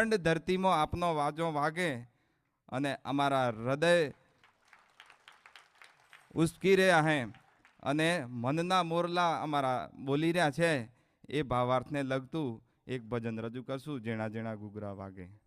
અખંડ ધરતીમાં આપનો વાજો વાગે અને અમારા હૃદય ઉસકી રહ્યા હે અને મનના મોરલા અમારા બોલી રહ્યા છે. એ ભાવાર્થને લગતું એક ભજન રજૂ કરશું. જેણા જેણા ઘૂઘરા વાગે.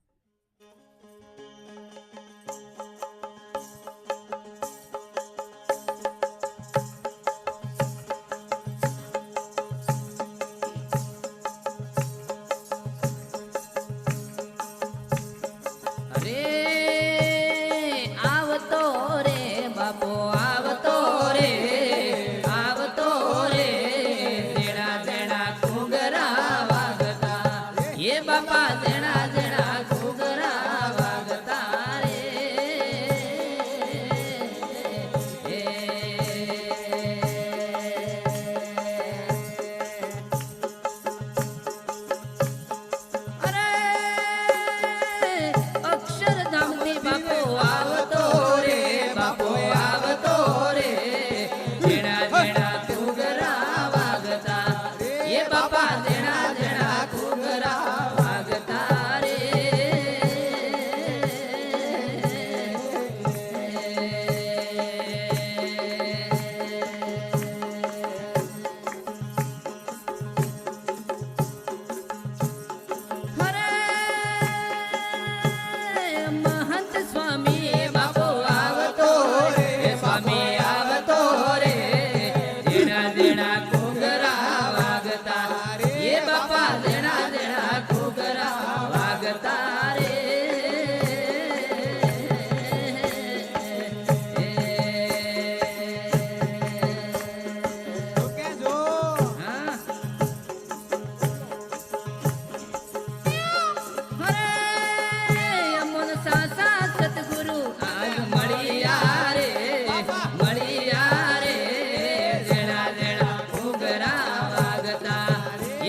papá de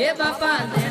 હે બાપા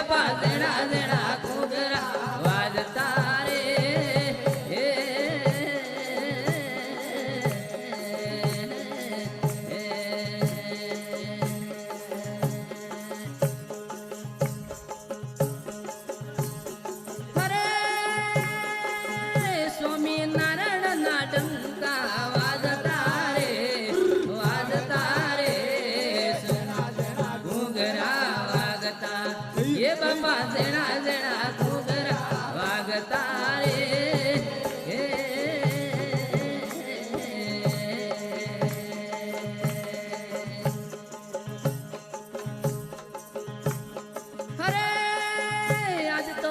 બાપા દેણા દેણા ગરબા જણા જણા ઘૂઘરા વાગતા રે અરે આજ તો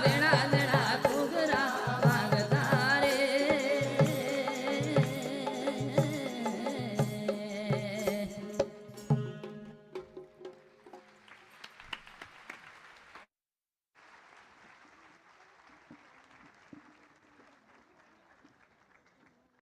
देना